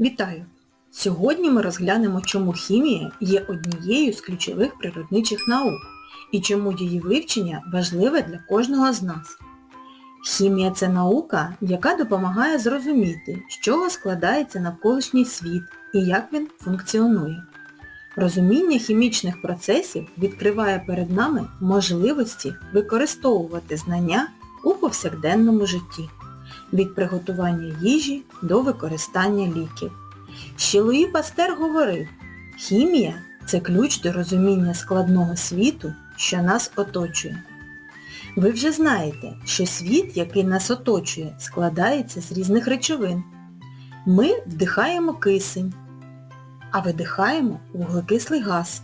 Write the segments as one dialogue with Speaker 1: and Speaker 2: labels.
Speaker 1: Вітаю! Сьогодні ми розглянемо, чому хімія є однією з ключових природничих наук і чому її вивчення важливе для кожного з нас. Хімія це наука, яка допомагає зрозуміти, з чого складається навколишній світ і як він функціонує. Розуміння хімічних процесів відкриває перед нами можливості використовувати знання у повсякденному житті від приготування їжі до використання ліків. Ще Луї Пастер говорив, хімія це ключ до розуміння складного світу, що нас оточує. Ви вже знаєте, що світ, який нас оточує, складається з різних речовин. Ми вдихаємо кисень, а видихаємо вуглекислий газ.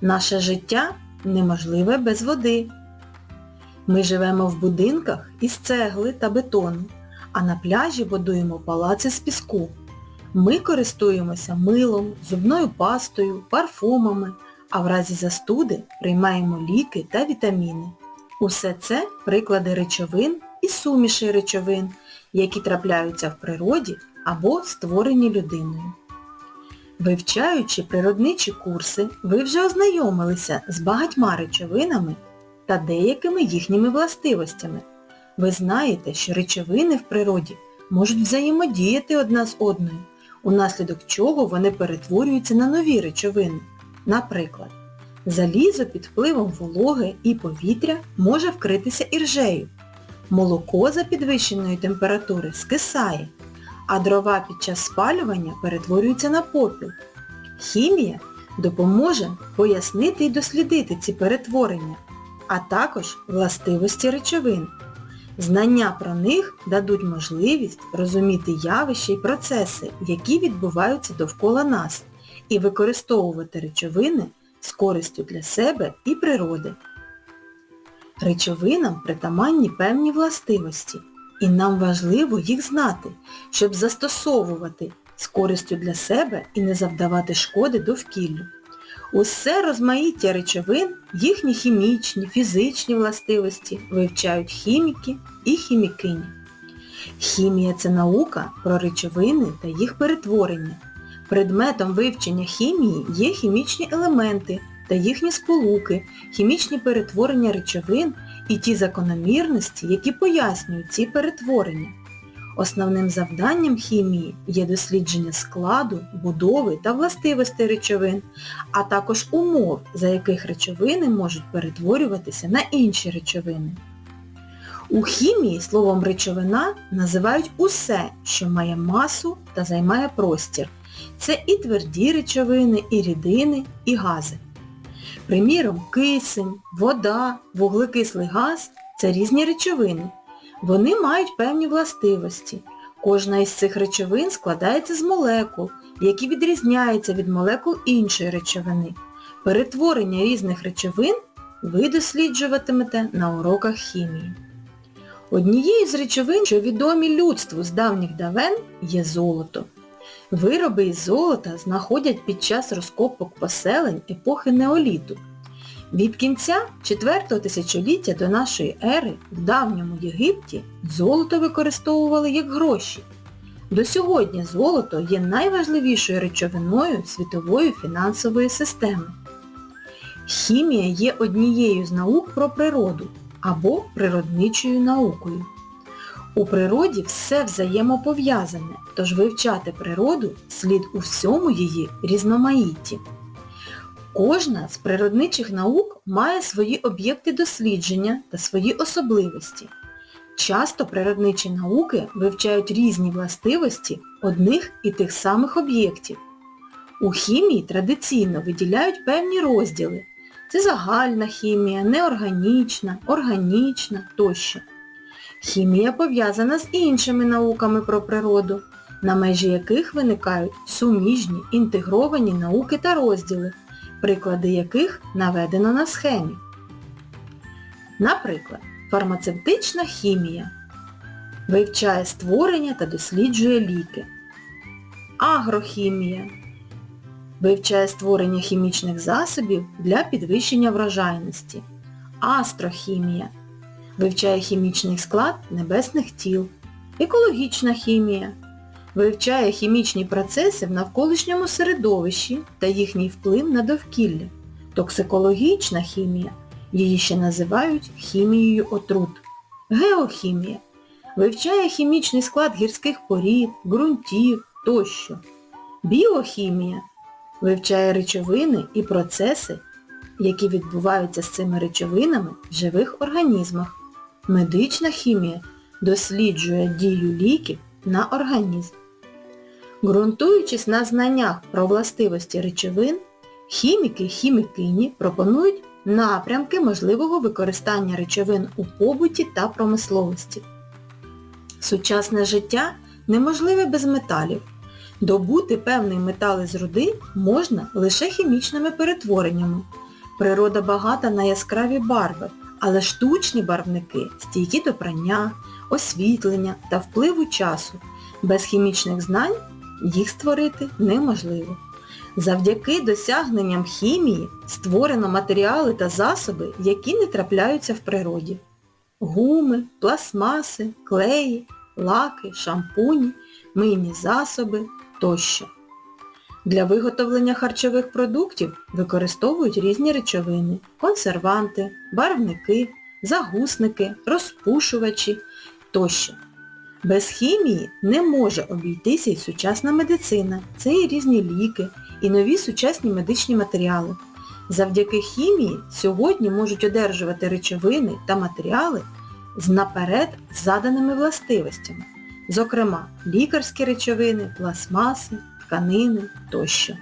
Speaker 1: Наше життя неможливе без води. Ми живемо в будинках із цегли та бетону, а на пляжі будуємо палаци з піску. Ми користуємося милом, зубною пастою, парфумами, а в разі застуди приймаємо ліки та вітаміни. Усе це приклади речовин і сумішей речовин, які трапляються в природі або створені людиною. Вивчаючи природничі курси, ви вже ознайомилися з багатьма речовинами та деякими їхніми властивостями. Ви знаєте, що речовини в природі можуть взаємодіяти одна з одною, унаслідок чого вони перетворюються на нові речовини. Наприклад, залізо під впливом вологи і повітря може вкритися іржею, молоко за підвищеної температури скисає, а дрова під час спалювання перетворюються на попіл. Хімія допоможе пояснити і дослідити ці перетворення, а також властивості речовин. Знання про них дадуть можливість розуміти явища і процеси, які відбуваються довкола нас, і використовувати речовини з користю для себе і природи. Речовинам притаманні певні властивості, і нам важливо їх знати, щоб застосовувати з користю для себе і не завдавати шкоди довкіллю. Усе розмаїття речовин, їхні хімічні, фізичні властивості вивчають хіміки і хімікині. Хімія це наука про речовини та їх перетворення. Предметом вивчення хімії є хімічні елементи та їхні сполуки, хімічні перетворення речовин і ті закономірності, які пояснюють ці перетворення. Основним завданням хімії є дослідження складу, будови та властивостей речовин, а також умов, за яких речовини можуть перетворюватися на інші речовини. У хімії словом речовина називають усе, що має масу та займає простір. Це і тверді речовини, і рідини, і гази. Приміром, кисень, вода, вуглекислий газ це різні речовини. Вони мають певні властивості. Кожна із цих речовин складається з молекул, які відрізняються від молекул іншої речовини. Перетворення різних речовин ви досліджуватимете на уроках хімії. Однією з речовин, що відомі людству з давніх давен, є золото. Вироби із золота знаходять під час розкопок поселень епохи неоліту. Від кінця 4 тисячоліття до нашої ери в давньому Єгипті золото використовували як гроші. До сьогодні золото є найважливішою речовиною світової фінансової системи. Хімія є однією з наук про природу або природничою наукою. У природі все взаємопов'язане, тож вивчати природу слід у всьому її різноманітті. Кожна з природничих наук має свої об'єкти дослідження та свої особливості. Часто природничі науки вивчають різні властивості одних і тих самих об'єктів. У хімії традиційно виділяють певні розділи. Це загальна хімія, неорганічна, органічна тощо. Хімія пов'язана з іншими науками про природу, на межі яких виникають суміжні, інтегровані науки та розділи, приклади яких наведено на схемі. Наприклад, фармацевтична хімія вивчає створення та досліджує ліки. Агрохімія вивчає створення хімічних засобів для підвищення врожайності. Астрохімія вивчає хімічний склад небесних тіл. Екологічна хімія вивчає хімічні процеси в навколишньому середовищі та їхній вплив на довкілля. Токсикологічна хімія, її ще називають хімією отрут. Геохімія вивчає хімічний склад гірських порід, ґрунтів тощо. Біохімія вивчає речовини і процеси, які відбуваються з цими речовинами в живих організмах. Медична хімія досліджує дію ліків на організм. Ґрунтуючись на знаннях про властивості речовин, хіміки хімікині пропонують напрямки можливого використання речовин у побуті та промисловості. Сучасне життя неможливе без металів. Добути певний метал із руди можна лише хімічними перетвореннями. Природа багата на яскраві барви, але штучні барвники стійкі до прання, освітлення та впливу часу. Без хімічних знань їх створити неможливо. Завдяки досягненням хімії створено матеріали та засоби, які не трапляються в природі. Гуми, пластмаси, клеї, лаки, шампуні, мийні засоби тощо. Для виготовлення харчових продуктів використовують різні речовини, консерванти, барвники, загусники, розпушувачі тощо. Без хімії не може обійтися і сучасна медицина, це і різні ліки, і нові сучасні медичні матеріали. Завдяки хімії сьогодні можуть одержувати речовини та матеріали з наперед заданими властивостями, зокрема лікарські речовини, пластмаси, тканини тощо.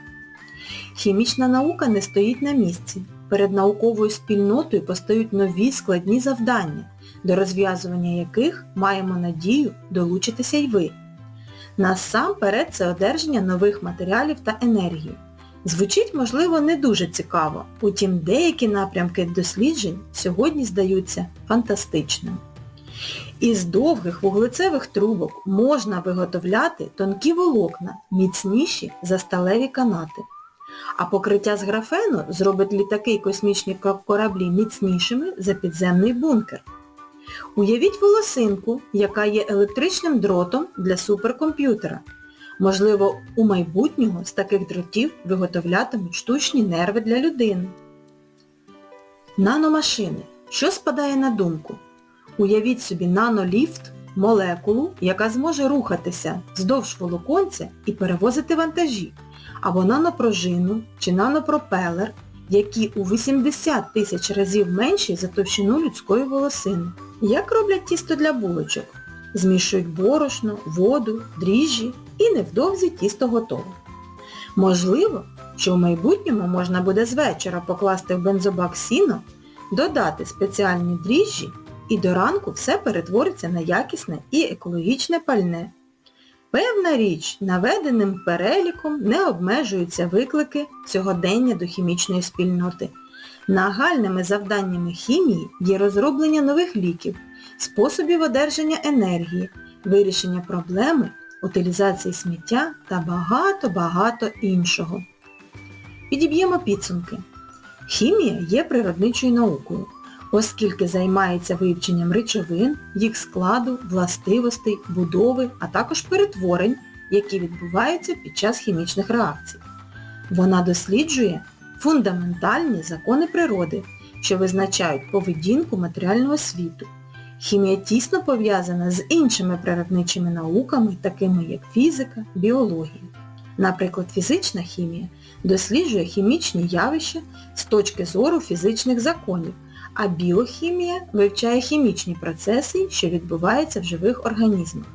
Speaker 1: Хімічна наука не стоїть на місці. Перед науковою спільнотою постають нові складні завдання, до розв'язування яких маємо надію долучитися й ви. Насамперед це одержання нових матеріалів та енергії. Звучить, можливо, не дуже цікаво, утім деякі напрямки досліджень сьогодні здаються фантастичними. Із довгих вуглецевих трубок можна виготовляти тонкі волокна, міцніші за сталеві канати. А покриття з графену зробить літаки й космічні кораблі міцнішими за підземний бункер. Уявіть волосинку, яка є електричним дротом для суперкомп'ютера. Можливо, у майбутнього з таких дротів виготовлятимуть штучні нерви для людини. Наномашини. Що спадає на думку? Уявіть собі наноліфт, молекулу, яка зможе рухатися вздовж волоконця і перевозити вантажі, або нанопрожину чи нанопропелер, які у 80 тисяч разів менші за товщину людської волосини. Як роблять тісто для булочок? Змішують борошно, воду, дріжджі і невдовзі тісто готове. Можливо, що в майбутньому можна буде з вечора покласти в бензобак сіно, додати спеціальні дріжджі і до ранку все перетвориться на якісне і екологічне пальне. Певна річ, наведеним переліком не обмежуються виклики сьогодення до хімічної спільноти. Нагальними завданнями хімії є розроблення нових ліків, способів одержання енергії, вирішення проблеми, утилізації сміття та багато-багато іншого. Підіб'ємо підсумки. Хімія є природничою наукою, оскільки займається вивченням речовин, їх складу, властивостей, будови, а також перетворень, які відбуваються під час хімічних реакцій. Вона досліджує фундаментальні закони природи, що визначають поведінку матеріального світу. Хімія тісно пов'язана з іншими природничими науками, такими як фізика, біологія. Наприклад, фізична хімія досліджує хімічні явища з точки зору фізичних законів, а біохімія вивчає хімічні процеси, що відбуваються в живих організмах.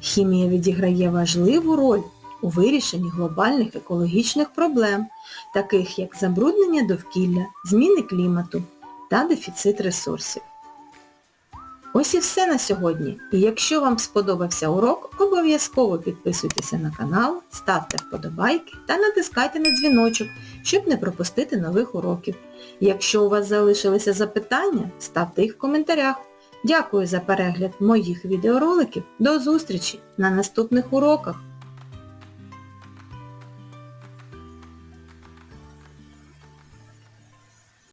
Speaker 1: Хімія відіграє важливу роль у вирішенні глобальних екологічних проблем, таких як забруднення довкілля, зміни клімату та дефіцит ресурсів. Ось і все на сьогодні. І якщо вам сподобався урок, обов'язково підписуйтеся на канал, ставте вподобайки та натискайте на дзвіночок, щоб не пропустити нових уроків. Якщо у вас залишилися запитання, ставте їх в коментарях. Дякую за перегляд моїх відеороликів. До зустрічі на наступних уроках!